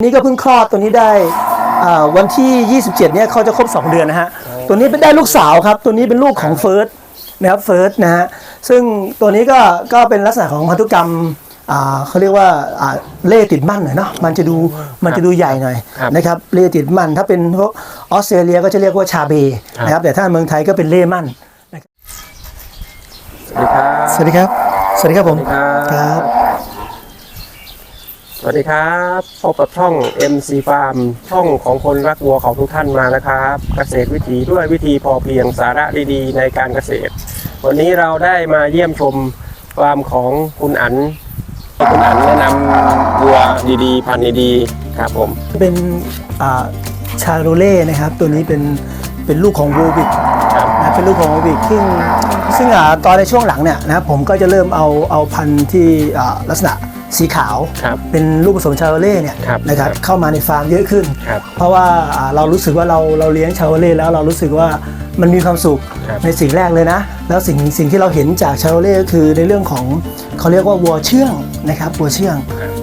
นี่ก็เพิ่งคลอดตัวนี้ได้อ่าวันที่ 27 เนี่ยเขาจะครบ 2 เดือนนะฮะ ตัวนี้เป็นได้ลูกสาวครับ ตัวนี้เป็นลูกของเฟิร์สนะครับเฟิร์สนะฮะ ซึ่งตัวนี้ก็ก็เป็นลักษณะของพันธุกรรมอ่าเขาเรียกว่าอ่าเล่ติดมั่นหน่อยเนาะ มันจะดูมันจะดูใหญ่หน่อยครับนะครับ เล่ติดมั่น ถ้าเป็นพวกออสเตรเลียก็จะเรียกว่าชาเบครับ นะครับ แต่ถ้าเมืองไทยก็เป็นเล่มั่น สวัสดีครับ สวัสดีครับ สวัสดีครับผม สวัสดีครับครับ สวัสดีครับพบกับช่อง MC Farm ช่องของคนรักวัวของทุกท่านมานะครับ เกษตรวิถีด้วยวิธีพอเพียงสาระดีๆ ในการเกษตร วันนี้เราได้มาเยี่ยมชมฟาร์มของคุณอันคุณอันแนะนำวัวดีๆ พันธุ์ดีๆครับผมเป็นอ่าชาโรเล่นะครับ ตัวนี้เป็นเป็นลูกของวูวิกครับนะเป็นลูกของวูวิกซึ่งซึ่งอ่าตอนในช่วงหลังเนี่ยนะครับผมก็จะเริ่มเอาเอาพันธุ์ที่อ่าลักษณะ สีขาว ครับ เป็นลูกผสมชาโรเล่เนี่ยครับนะครับครับเข้ามาในฟาร์มเยอะขึ้น ครับเพราะว่าอ่าเรารู้สึกว่าเราเราเลี้ยงชาโรเล่แล้วเรารู้สึกว่ามันมีความสุขครับในสิ่งแรกเลยนะ แล้วสิ่งสิ่งที่เราเห็นจากชาโรเล่ก็คือในเรื่องของเขาเรียกว่าวัวเชื่องนะครับวัวเชื่อง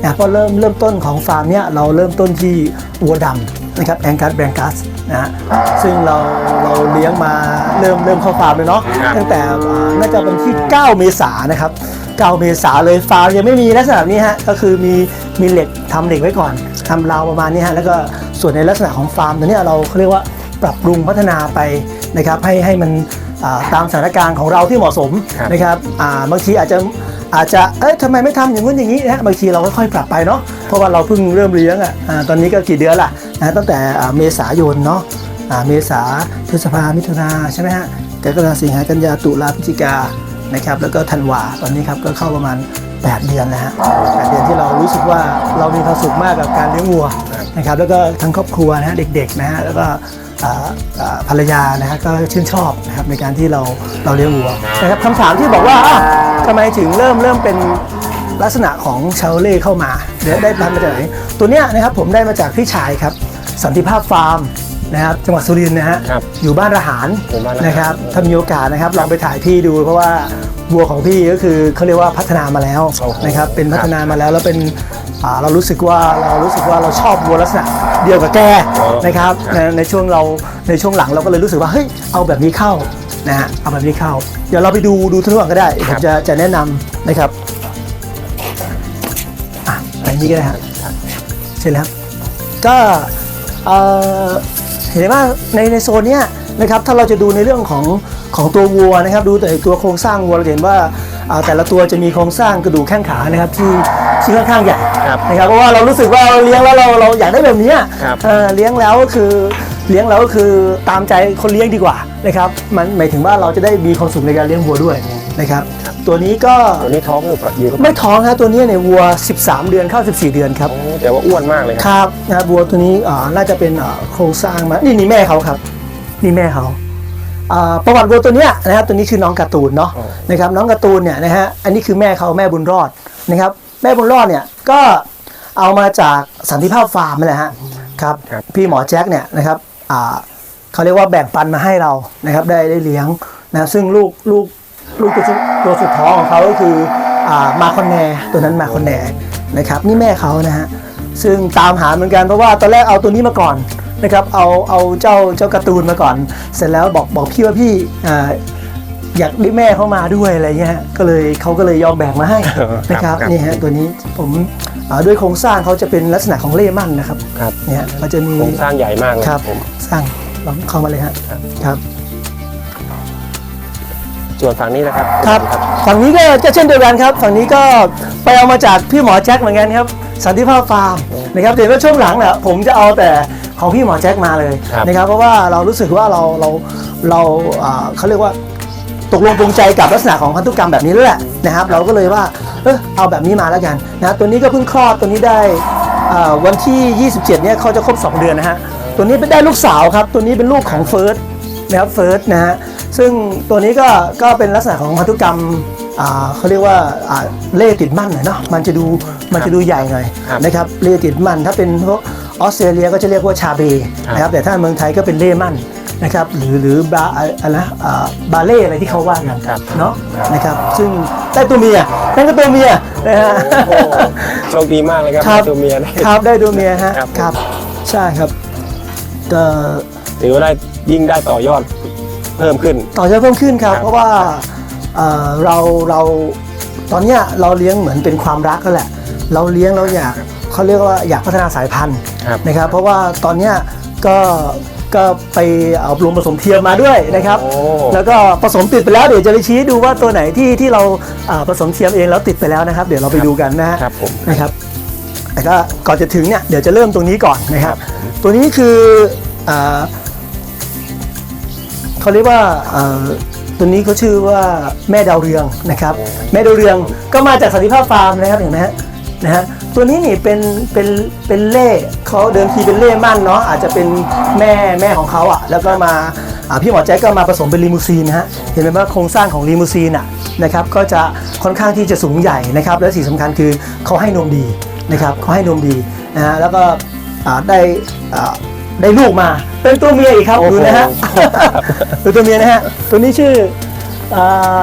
นะเพราะเริ่มเริ่มต้นของฟาร์มเนี้ยเราเริ่มต้นที่วัวดำนะครับแองกัสแบงกัสนะฮะซึ่งเราเราเลี้ยงมาเริ่มเริ่มเข้าฟาร์มเลยเนาะ ครับ ตั้งแต่อ่าน่าจะเป็นที่ 9 เมษายนนะครับ 9 เมษาเลยฟาร์มยังไม่มีลักษณะแบบนี้ฮะก็คือมีมีเหล็กทำเหล็กไว้ก่อนทำราวประมาณนี้ฮะแล้วก็ส่วนในลักษณะของฟาร์มตัวเนี้ยเราเขาเรียกว่าปรับปรุงพัฒนาไปนะครับให้ให้มันอ่าตามสถานการณ์ของเราที่เหมาะสมครับนะครับอ่าบางทีอาจจะอาจจะ เอ้ยทำไมไม่ทำอย่างนู้นอย่างนี้นะฮะบางทีเราก็ค่อยๆปรับไปเนาะ เพราะว่าเราเพิ่งเริ่มเลี้ยงอะอ่าตอนนี้ก็กี่เดือนละนะตั้งแต่อ่าเมษายนเนาะอ่าเมษาพฤษภามิถุนาใช่ไหมฮะกรกฎาสิงหากันยาตุลาพฤศจิกา นะครับแล้วก็ธันวาตอนนี้ครับก็เข้าประมาณ 8 เดือนแล้วฮะแปดเดือนที่เรารู้สึกว่าเรามีความสุขมากกับการเลี้ยงวัวนะครับแล้วก็ทั้งครอบครัวนะฮะเด็กๆนะฮะแล้วก็ภรรยานะฮะก็ชื่นชอบนะครับในการที่เราเราเลี้ยงวัวนะครับคำถามที่บอกว่าทำไมถึงเริ่มเริ่มเป็นลักษณะของชาวเล่เข้ามาเดี๋ยวได้พันมาจากไหนตัวเนี้ยนะครับผมได้มาจากพี่ชายครับสันติภาพฟาร์ม นะครับจังหวัดสุรินทร์นะฮะครับอยู่บ้านระหารอยู่บ้านระหาร นะครับถ้ามีโอกาสนะครับลองไปถ่ายพี่ดู เพราะว่าวัวของพี่ก็คือเขาเรียกว่าพัฒนามาแล้วโอ้โหนะครับเป็นครับพัฒนามาแล้วแล้วเป็นอ่าเรารู้สึกว่าเรารู้สึกว่าเราชอบวัวลักษณะเดียวกับแกอ๋อนะครับครับในในช่วงเราในช่วงหลังเราก็เลยรู้สึกว่าเฮ้ยเอาแบบนี้เข้านะฮะเอาแบบนี้เข้า เดี๋ยวเราไปดูดูทุกอย่างก็ได้ผมจะจะแนะนำนะครับอะอันนี้ก็ได้ฮะเช่นแล้วก็เอ่อ เห็นว่าในในโซนเนี้ยนะครับถ้าเราจะดูในเรื่องของของตัววัวนะครับ ดูแต่ตัวโครงสร้างวัวเราจะเห็นว่าอ่าแต่ละตัวจะมีโครงสร้างกระดูกแข้งขานะครับที่ที่ค่อนข้างใหญ่ครับนะครับเพราะว่าเรารู้สึกว่าเราเลี้ยงแล้วเราเราอยากได้แบบเนี้ยครับเออเลี้ยงแล้วก็คือเลี้ยงแล้วก็คือตามใจคนเลี้ยงดีกว่านะครับมันหมายถึงว่าเราจะได้มีความสุขในการเลี้ยงวัวด้วยนะครับ ตัวนี้ก็ตัวนี้ท้องหรือเปล่าอยู่หรือเปล่าไม่ท้องครับตัวนี้ในยวัว 13 เดือนเข้า 14 เดือนครับ โอ้แต่ว่าอ้วนมากเลยคครับรับนะครับวัวตัวนี้อ่าน่าจะเป็นอ่าโครงสร้างมานี่นี่แม่เขาครับ นี่แม่เขาอ่าประวัติวัวตัวเนี้ยนะครับตัวนี้คือน้องการ์ตูนเนาะอ๋อนะครับน้องการ์ตูนเนี่ยนะฮะอันนี้คือแม่เขาแม่บุญรอดนะครับ แม่บุญรอดเนี่ยก็เอามาจากสันติภาพฟาร์มนั่นแหละฮะครับครับพี่หมอแจ็คเนี่ยนะครับอ่าเขาเรียกว่าแบ่งปันมาให้เรานะครับได้ได้เลี้ยงนะซึ่งลูกลูก ลูกตัวสุดตัวสุดท้องของเขาก็คืออ่ามาคอนแนตัวนั้นมาคอนแนนะครับนี่แม่เขานะฮะซึ่งตามหาเหมือนกันเพราะว่าตอนแรกเอาตัวนี้มาก่อนนะครับเอาเอาเจ้าเจ้าการ์ตูนมาก่อน เสร็จแล้วบอกบอกพี่ว่าพี่อ่าอยากได้แม่เข้ามาด้วยอะไรเงี้ยฮะก็เลยเขาก็เลยยอมแบ่งมาให้นะครับครับนี่ฮะตัวนี้ผมอ่าด้วยโครงสร้างเขาจะเป็นลักษณะของเล่มั่นนะครับครับเนี่ยเขาจะมีโครงสร้างใหญ่มากเลยครับผมสร้างลองเข้ามาเลยฮะครับครับ ส่วนฝั่งนี้นะครับครับ ฝั่งนี้ก็จะเช่นเดียวกันครับ ฝั่งนี้ก็ไปเอามาจากพี่หมอแจ็คเหมือนกันครับ สันติภาพฟาร์มนะครับแต่ว่าช่วงหลังเนี่ยผมจะเอาแต่ของพี่หมอแจ็คมาเลยครับนะครับเพราะว่าเรารู้สึกว่าเราเราเราอ่าเขาเรียกว่าตกลงปรงใจกับลักษณะของพันธุกรรมแบบนี้แล้วแหละนะครับ เราก็เลยว่าเออเอาแบบนี้มาแล้วกันนะตัวนี้ก็เพิ่งคลอดตัวนี้ได้อ่าวันที่ 27เนี่ยเขาจะครบ 2 เดือนนะฮะตัวนี้เป็นได้ลูกสาวครับ ตัวนี้เป็นลูกของเฟิร์ส นะครับเฟิร์สนะฮะซึ่งตัวนี้ก็ก็เป็นลักษณะของพันธุกรรมอ่าเขาเรียกว่าอ่าเล่ติดมั่นหน่อยเนาะมันจะดูมันจะดูใหญ่หน่อยครับนะครับเล่ติดมั่นถ้าเป็นพวกออสเตรเลียก็จะเรียกว่าชาเบนะครับแต่ถ้าเมืองไทยก็เป็นเล่มั่นนะครับหรือหรือบาอะไรนะอ่าบาเล่อะไรที่เขาว่ากันครับเนาะนะครับซึ่งได้ตัวเมียนั่นก็ตัวเมียนะฮะโอ้โหโชคดีมากเลยครับครับตัวเมียได้ครับได้ตัวเมียฮะครับผมครับใช่ครับก็ ถือว่าได้ยิ่งได้ต่อยอดเพิ่มขึ้น ต่อยอดเพิ่มขึ้นครับ ครับ เพราะว่าเอ่อเราเราตอนเนี้ยเราเลี้ยงเหมือนเป็นความรักก็แหละ เราเลี้ยงเราอยากเขาเรียกว่าอยากพัฒนาสายพันธุ์ครับ นะครับ เพราะว่าตอนเนี้ยก็ก็ไปเอารวมผสมเทียมมาด้วยนะครับ โอ้ แล้วก็ผสมติดไปแล้วเดี๋ยวจะไปชี้ดูว่าตัวไหนที่ที่เราอ่าผสมเทียมเองแล้วติดไปแล้วนะครับ เดี๋ยวเราไปดูกันนะฮะ ครับผม นะครับแต่ก็ก่อนจะถึงเนี่ยเดี๋ยวจะเริ่มตรงนี้ก่อนนะครับ ครับ ตัวนี้คืออ่า เขาเรียกว่าตัวนี้เขาชื่อว่าแม่ดาวเรืองนะครับ แม่ดาวเรืองก็มาจากสันติภาพฟาร์มนะครับเห็นไหมฮะนะฮะตัวนี้นี่เป็นเป็นเป็นเล่เขาเดิมทีเป็นเล่มั่นเนาะอาจจะเป็นแม่แม่ของเขาอะแล้วก็มาพี่หมอแจ๊กก็มาผสมเป็นลีมูซีนนะฮะเห็นไหมว่าโครงสร้างของลีมูซีนอะนะครับก็จะค่อนข้างที่จะสูงใหญ่นะครับและสิ่งสำคัญคือเขาให้นมดีนะครับเขาให้นมดีนะฮะแล้วก็ได้อ่า ได้ลูกมา เป็นตัวเมียอีกครับโอ้โหดูนะฮะเป็นตัวเมียนะฮะตัวนี้ชื่ออ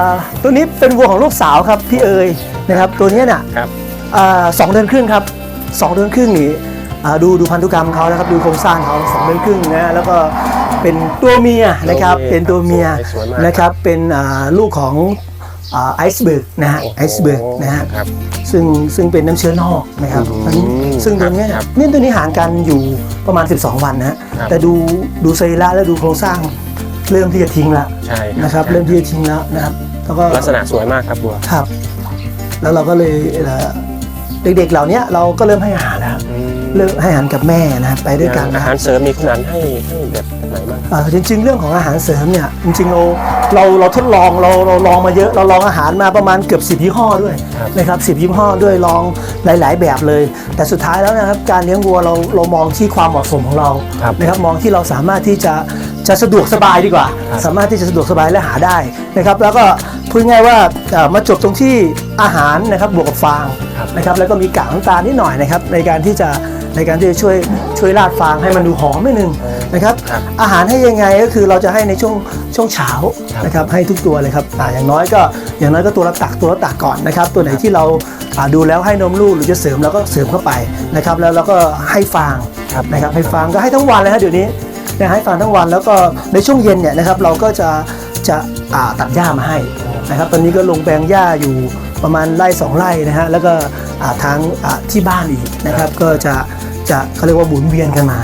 าตัวนี้เป็นวัวของลูกสาวครับพี่เอ๋ยนะครับตัวเนี้ยน่ะครับอ่าสองเดือนครึ่งครับสองเดือนครึ่งนี่อ่าดูดูพันธุกรรมเขานะครับดูโครงสร้างเขาสองเดือนครึ่งนะแล้วก็เป็นตัวเมียนะครับตัวเมียเป็นตัวเมียสวยมากนะครับเป็นอ่าลูกของ ไอซ์เบิร์กนะฮะไอซ์เบิร์กนะฮะครับ ซึ่งซึ่งเป็นน้ำเชื้อนอกนะครับอืมอันนี้ซึ่งตัวเนี้ยครับเนี่ยตัวนี้ห่างกันอยู่ประมาณ 12 วันนะฮะครับ แต่ดูดูสรีระและดูโครงสร้างเริ่มที่จะทิ้งละใช่นะครับเริ่มที่จะทิ้งแล้วนะครับแล้วก็ ลักษณะสวยมากครับบัวครับ แล้วเราก็เลยเอ่อเด็กๆเหล่านี้เราก็เริ่มให้อาหารแล้วอืมเริ่มให้อาหารกับแม่นะครับไปด้วยกันอานะคหารับรเสริมมีคุณนันให้ให้แบบ จริง ๆ เรื่องของอาหารเสริมเนี่ยจริงๆเราเราเราทดลองเราเราลองมาเยอะเราลองอาหารมาประมาณเกือบสิบยี่ห้อด้วยครับนะครับสิบยี่ห้อด้วยลองหลาย ๆ แบบเลย แต่สุดท้ายแล้วนะครับการเลี้ยงวัวเราเรามองที่ความเหมาะสมของเราครับนะครับมองที่เราสามารถที่จะจะสะดวกสบายดีกว่าครับสามารถที่จะสะดวกสบายและหาได้นะครับแล้วก็พูดง่ายๆว่าเอ่อมาจบตรงที่อาหารนะครับบวกกับฟางครับนะครับแล้วก็มีกากน้ำตาลนิดหน่อยนะครับในการที่จะ ในการที่จะช่วยช่วยราดฟางให้มันดูหอมนิดนึงนะครับครับอาหารให้ยังไงก็คือเราจะให้ในช่วงช่วงเช้าครับนะครับให้ทุกตัวเลยครับอ่าอย่างน้อยก็อย่างน้อยก็ตัวละตักตัวละตักก่อนนะครับ ตัวไหนที่เราอ่าดูแล้วให้นมลูกหรือจะเสริมเราก็เสริมเข้าไปนะครับแล้วเราก็ให้ฟางครับนะครับให้ฟางก็ให้ทั้งวันเลยครับเดี๋ยวนี้นะให้ฟางทั้งวันแล้วก็ในช่วงเย็นเนี่ยนะครับเราก็จะจะอ่าตัดหญ้ามาให้นะครับตอนนี้ก็ลงแปลงหญ้าอยู่ ประมาณไร่สองไร่นะฮะแล้วก็ทางที่บ้านอีกนะครับ ก็จะจะเขาเรียกว่าหมุนเวียนกันมา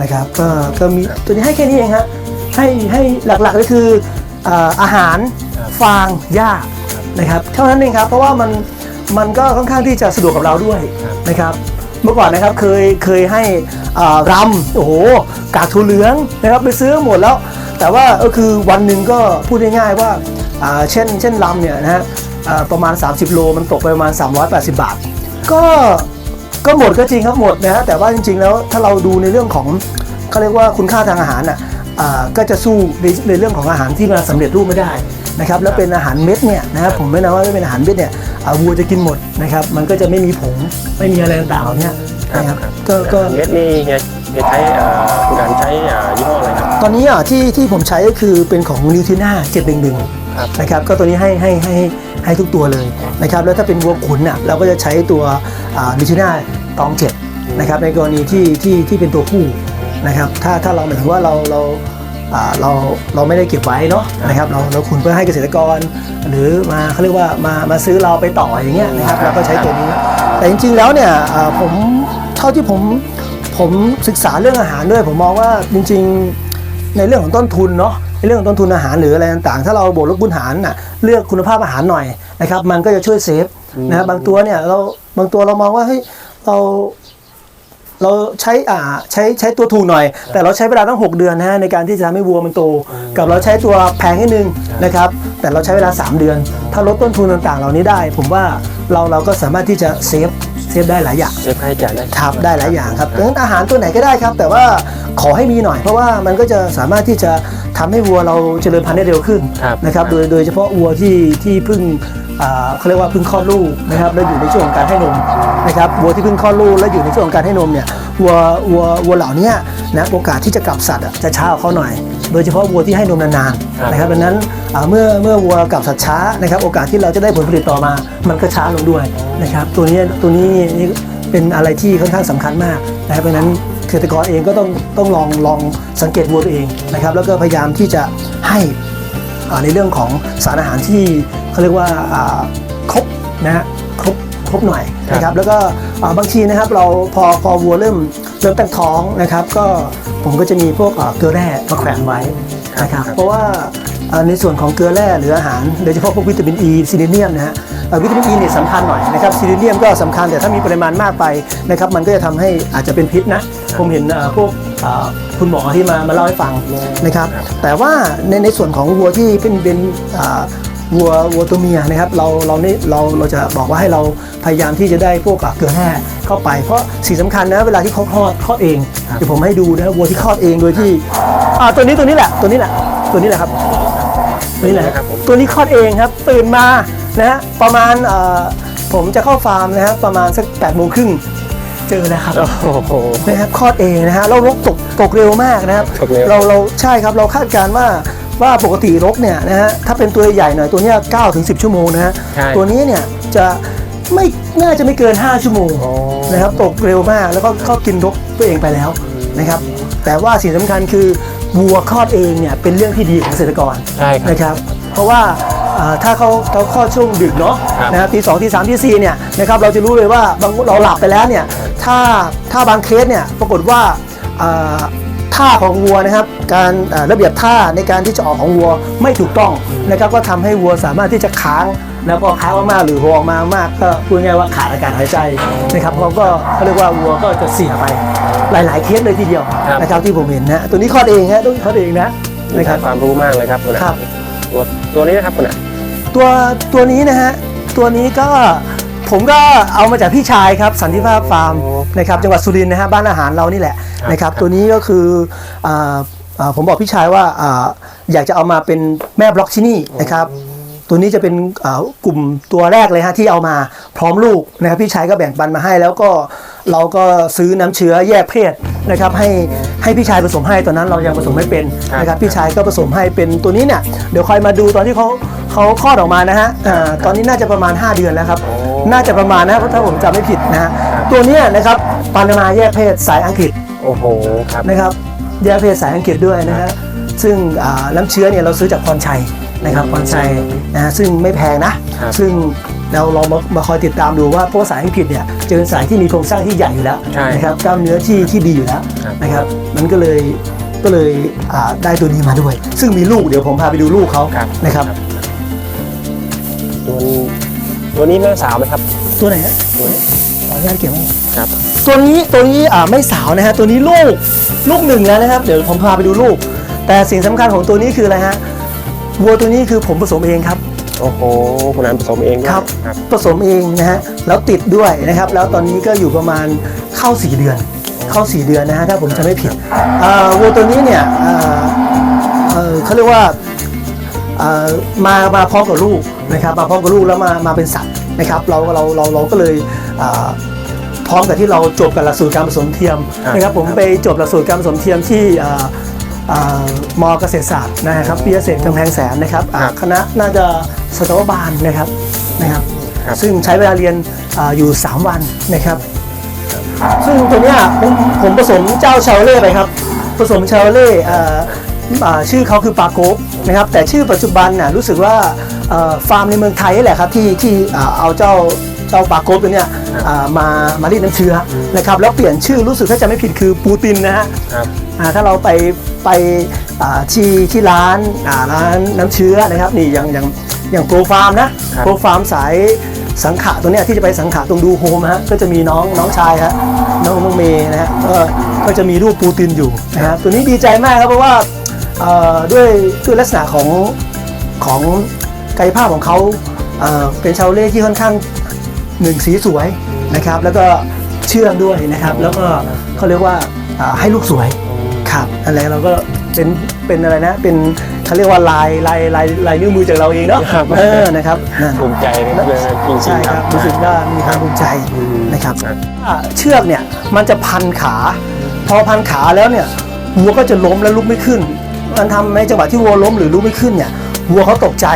นะครับ ก็ก็มีตัวนี้ให้แค่นี้เองฮะให้ให้หลักๆก็คืออาหารฟางหญ้านะครับเท่านั้นเองครับเพราะว่ามันมันก็ค่อนข้างที่จะสะดวกกับเราด้วยนะครับเมื่อก่อนนะครับเคยเคยให้รำโอ้โหกากถั่วเหลืองนะครับไปซื้อหมดแล้ว แต่ว่าก็คือวันหนึ่งก็พูดง่ายๆว่าเช่นเช่นรำเนี่ยนะฮะ ประมาณ 30 โลมันตกไปประมาณ 380 บาท ก็ก็หมดก็จริงครับหมดนะฮะแต่ว่าจริง ๆ แล้วถ้าเราดูในเรื่องของเขาเรียกว่าคุณค่าทางอาหารอะอ่าก็จะสู้ในในเรื่องของอาหารที่มาสำเร็จรูปไม่ได้นะครับแล้วเป็นอาหารเม็ดเนี่ยนะครับผมไม่นะว่าเป็นอาหารเม็ดเนี่ยอ่าวัวจะกินหมดนะครับมันก็จะไม่มีผงไม่มีอะไรต่างๆเหล่านี้นะครับก็ก็เม็ดนี่เฮียเฮียใช้เอ่อคุณนันใช้อ่ายี่ห้ออะไรครับตอนนี้อะที่ที่ผมใช้ก็คือเป็นของนิวทิน่า711ครับนะครับก็ตัวนี้ให้ให้ให้ ให้ทุกตัวเลยนะครับแล้วถ้าเป็นวัวขุนอะเราก็จะใช้ตัวนิวทิน่าตองเจ็ดนะครับในกรณีที่ที่ที่เป็นตัวผู้นะครับถ้าถ้าเราหมายถึงว่าเราเราอ่าเราเราไม่ได้เก็บไว้เนาะนะครับเราเราขุนเพื่อให้เกษตรกร หรือมาเขาเรียกว่ามามาซื้อเราไปต่ออย่างเงี้ยนะครับเราก็ใช้ตัวนี้ แต่จริงๆแล้วเนี่ยผมเท่าที่ผมผมศึกษาเรื่องอาหารด้วย ผมมองว่าจริงๆในเรื่องของต้นทุนเนาะ เรื่องของต้นทุนอาหารหรืออะไรต่างๆ ถ้าเราบวกลบคูณหารน่ะเลือกคุณภาพอาหารหน่อยนะครับ มันก็จะช่วยเซฟนะครับบางตัวเนี่ยเราบางตัวเรามองว่าเฮ้ยเราเราใช้อ่าใช้ใช้ตัวถูกหน่อย แต่เราใช้เวลาตั้ง 6 เดือนนะฮะในการที่จะทำให้วัวมันโต กับเราใช้ตัวแพงนิดนึงนะครับ แต่เราใช้เวลา 3 เดือน ถ้าลดต้นทุนต่างๆ เหล่านี้ได้ ผมว่าเราเราก็สามารถที่จะเซฟ เซฟได้หลายอย่างเซฟค่าใช้จ่ายได้ครับได้หลายอย่างครับดังนั้นอาหารตัวไหนก็ได้ครับ แต่ว่าขอให้มีหน่อย เพราะว่ามันก็จะสามารถที่จะทำให้วัวเราเจริญพันธุ์ได้เร็วขึ้นครับนะครับโดยโดยเฉพาะวัวที่ที่เพิ่งอ่าเขาเรียกว่าเพิ่งคลอดลูกนะครับแล้วอยู่ในช่วงของการให้นมนะครับวัวที่เพิ่งคลอดลูกแล้วอยู่ในช่วงของการให้นมเนี่ยวัววัววัวเหล่านี้นะโอกาสที่จะกลับสัตว์อะจะช้ากว่าเขาหน่อย โดยเฉพาะวัวที่ให้นมนานครับๆนะครับดังนั้นอ่าเมื่อเมื่อวัวกลับสัตว์ช้านะครับ โอกาสที่เราจะได้ผลผลิตต่อมา มันก็ช้าลงด้วยนะครับ ตัวนี้ตัวนี้นี่เป็นอะไรที่ค่อนข้างสำคัญมากนะครับเพราะฉะนั้นเกษตรกรเองก็ต้องต้องลองลองสังเกตวัวตัวเองนะครับ แล้วก็พยายามที่จะให้อ่าในเรื่องของสารอาหารที่เขาเรียกว่าอ่าครบนะฮะครบครบหน่อยครับนะครับ แล้วก็อ่าบางทีนะครับเราพอพอวัวเริ่ม เริ่มตั้งท้องนะครับก็ผมก็จะมีพวกอ่าเกลือแร่มาแขวนไว้นะครับเพราะว่าอ่าในส่วนของเกลือแร่หรืออาหารโดยเฉพาะพวกวิตามินอ e, ีซิลิเนียมนะฮะอ่าวิตามินอ e เนี่ยสำคัญหน่อยนะครับซิลิเนียมก็สำคัญแต่ถ้ามีปริมาณมากไปนะครับมันก็จะทำให้อาจจะเป็นพิษนะผมเห็นอ่าพวกอ่าคุณหมอที่มามาเล่าให้ฟังนะครับแต่ว่าในในส่วนของวัวที่เป็นเป็นอ่า วัววัวตัวเมียนะครับเราเรานี่เราเราจะบอกว่าให้เราพยายามที่จะได้พวกอะเกลือแร่เข้าไป เพราะสิ่งสำคัญนะเวลาที่เขาคลอดคลอดเองครับเดี๋ยวผมให้ดูนะวัวที่คลอดเองโดยที่อ่าตัวนี้ตัวนี้แหละตัวนี้แหละตัวนี้แหละครับตัวนี้แหละครับผมตัวนี้คลอดเองครับตื่นมานะฮะประมาณเอ่อผมจะเข้าฟาร์มนะฮะประมาณสัก8ปดโมงครึ่งเจอแล้วครับโอ้โหนะครับคลอดเองนะฮะแล้วรกตกตกเร็วมากนะครับตกเร็วเราเราใช่ครับเราคาดการณ์ว่า ว่าปกติรกเนี่ยนะฮะถ้าเป็นตัวใหญ่หน่อยตัวเนี้ย9ถึง10 ชั่วโมงนะฮะใช่ ตัวนี้เนี่ยจะไม่น่าจะไม่เกิน 5 ชั่วโมงโอ้นะครับตกเร็วมากแล้วก็ก็กินรกตัวเองไปแล้วนะครับ แต่ว่าสิ่งสำคัญคือวัวคลอดเองเนี่ยเป็นเรื่องที่ดีของเกษตรกรใช่ครับนะครับ เพราะว่าอ่าถ้าเขาเขาคลอดช่วงดึกเนาะครับ นะครับตีสองตีสามตีสี่เนี่ยนะครับเราจะรู้เลยว่าบางเราหลับไปแล้วเนี่ยถ้าถ้าบางเคสเนี่ยปรากฏว่าอ่า ท่าของวัวนะครับ การอ่าระเบียบท่าในการที่จะออกของวัวไม่ถูกต้องนะครับก็ทำให้วัวสามารถที่จะค้างแล้วพอค้างมากๆหรือหัวออกมามากก็พูดง่ายๆว่าขาดอากาศหายใจนะครับเขาก็เขาเรียกว่าวัวก็จะเสียไปหลาย ๆ เคสเลยทีเดียวครับนะครับที่ผมเห็นนะตัวนี้คลอดเองฮะตัวนี้คลอดเองนะนะนะคครัรับบความรู้มากเลยครับคุณนะครับตัวตัวนี้นะครับคุณอะตัวตัวนี้นะฮะตัวนี้ก็ ผมก็เอามาจากพี่ชายครับสันติภาพฟาร์มนะครับจังหวัดสุรินทร์นะฮะบ้านอาหารเรานี่แหละนะครับ ตัวนี้ก็คืออ่าอ่าผมบอกพี่ชายว่าอ่าอยากจะเอามาเป็นแม่บล็อกที่นี่นะครับ ตัวนี้จะเป็นอ่ากลุ่มตัวแรกเลยฮะที่เอามาพร้อมลูกนะครับพี่ชายก็แบ่งปันมาให้ แล้วก็เราก็ซื้อน้ำเชื้อแยกเพศนะครับให้ให้พี่ชายผสมให้ตอนนั้นเรายังผสมไม่เป็นนะครับพี่ชายก็ผสมให้เป็นตัวนี้เนี่ยเดี๋ยวคอยมาดูตอนที่เขาเขาคลอดออกมานะฮะอ่าตอนนี้น่าจะประมาณ 5 เดือนแล้วครับ น่าจะประมาณนะถ้าผมจำไม่ผิดนะฮะตัวเนี้ยนะครับปานามาแยกเพศสายอังกฤษโอ้โหครับนะครับ แยกเพศสายอังกฤษด้วยนะฮะซึ่งอ่าน้ำเชื้อเนี่ยเราซื้อจากพรชัยนะครับพรชัยนะฮะซึ่งไม่แพงนะครับซึ่งเราลองมามาคอยติดตามดูว่าเพราะว่าสายอังกฤษเนี่ยจะเป็นสายที่มีโครงสร้างที่ใหญ่อยู่แล้วใช่นะครับกล้ามเนื้อที่ที่ดีอยู่แล้วครับนะครับมันก็เลยก็เลยอ่าได้ตัวนี้มาด้วย ซึ่งมีลูกเดี๋ยวผมพาไปดูลูกเขาครับนะครับตัวนี้ ตัวนี้แม่สาวไหมครับ ตัวไหนฮะตัวนี้ขออนุญาตเก็บไว้ครับ ตัวนี้ตัวนี้อ่าไม่สาวนะฮะตัวนี้ลูกลูกหนึ่งแล้วนะครับ เดี๋ยวผมพาไปดูลูก แต่สิ่งสำคัญของตัวนี้คืออะไรฮะวัวตัวนี้คือผมผสมเองครับ โอ้โหคุณอันผสมเองด้วยครับ ครับ ผสมเองนะฮะแล้วติดด้วยนะครับ แล้วตอนนี้ก็อยู่ประมาณเข้า 4 เดือน เข้า 4 เดือนนะฮะถ้าผมจะไม่ผิดอ่าวัวตัวนี้เนี่ยอ่าเอ่อเขาเรียกว่าอ่ามามาพร้อมกับลูก นะครับมาพร้อมกับลูกแล้วมามาเป็นสัตว์นะครับเราเราเราเราก็เลยอ่าพร้อมกับที่เราจบกับหลักสูตรการผสมเทียมครับนะครับผมไปจบหลักสูตรการผสมเทียมที่อ่าอ่ามเกษตรศาสตร์นะครับปีเกษตรกำแพงแสนนะครับอ่าคณะน่าจะสัตวบาลนะครับนะครับครับซึ่งใช้เวลาเรียนอาอยู่ 3 วันนะครับ ซึ่งตัวเนี้ยผมผมผสมเจ้าชาวเล่ไปครับ ผสมชาวเล่อ่าอ่าชื่อเขาคือปาโกบ นะครับแต่ชื่อปัจจุบันน่ะรู้สึกว่าเอ่อฟาร์มในเมืองไทยนี่แหละครับที่ที่อ่าเอาเจ้าเจ้าปาโกบตัวเนี้ยอ่ามามารีดน้ำเชื้อนะครับแล้วเปลี่ยนชื่อรู้สึกถ้าจะไม่ผิดคือปูตินนะฮะครับอ่าถ้าเราไปไปอ่าที่ที่ร้านอ่าร้านน้ำเชื้อนะครับนี่อย่างอย่างอย่างโปรฟาร์มนะครับโปรฟาร์มสายสังขะตัวเนี้ยที่จะไปสังขะตรงดูโฮมฮะก็จะมีน้องน้องชายฮะน้องน้องเมย์นะฮะก็ก็จะมีรูปปูตินอยู่นะฮะตัวนี้ดีใจมากครับเพราะว่าเอ่อ ด้วยด้วยลักษณะของของกายภาพของเขาเอ่อเป็นชาวเล่ที่ค่อนข้างหนึ่งสีสวยนะครับ แล้วก็เชื่องด้วยนะครับ แล้วก็เขาเรียกว่าอ่าให้ลูกสวยครับอะไรเราก็เป็นเป็นอะไรนะเป็นเขาเรียกว่าลายลายลายลายนิ้วมือจากเราเองเนาะครับเออนะครับนั่นภูมิใจนะครับเลยจริงๆใช่ครับรู้สึกว่ามีความภูมิใจอืมนะครับครับอ่าเชือกเนี่ยมันจะพันขา พอพันขาแล้วเนี่ยวัวก็จะล้มแล้วลุกไม่ขึ้น มันทำในจังหวะที่วัวล้มหรือลุกไม่ขึ้นเนี่ยวัวเขาตกใจ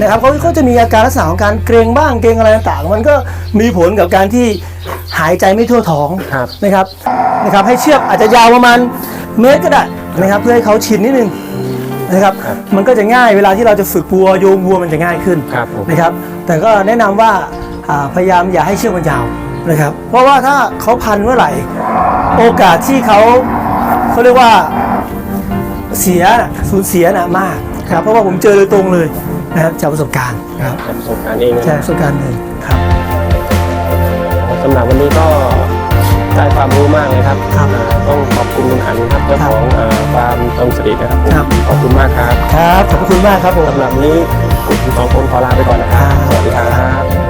นะครับเขาเขาจะมีอาการลักษณะของการเกรงบ้างเกรงอะไรต่างๆ มันก็มีผลกับการที่หายใจไม่ทั่วท้องครับนะครับนะครับให้เชือกอาจจะยาวประมาณเมตรก็ได้นะครับเพื่อให้เขาชินนิดนึงนะครับครับมันก็จะง่ายเวลาที่เราจะฝึกวัวโยงวัวมันจะง่ายขึ้นครับผมนะครับแต่ก็แนะนำว่าอ่าพยายามอย่าให้เชือกมันยาวนะครับเพราะว่าถ้าเขาพันเมื่อไหร่ โอกาสที่เขาเขาเรียกว่า เสียน่ะสูญเสียนะมากครับเพราะว่าผมเจอโดยตรงเลยนะครับจากประสบการณ์ครับจากประสบการณ์เองนะจากประสบการณ์หนึ่งครับสำหรับวันนี้ก็ได้ความรู้มากเลยครับครับอ่าต้องขอบคุณคุณอันครับเจ้าของอ่าฟาร์มตรงสรินะครับผมครับขอบคุณมากครับครับขอบคุณมากครับผมสำหรับวันนี้ผมสองคนขอลาไปก่อนนะครับครับสวัสดีครับ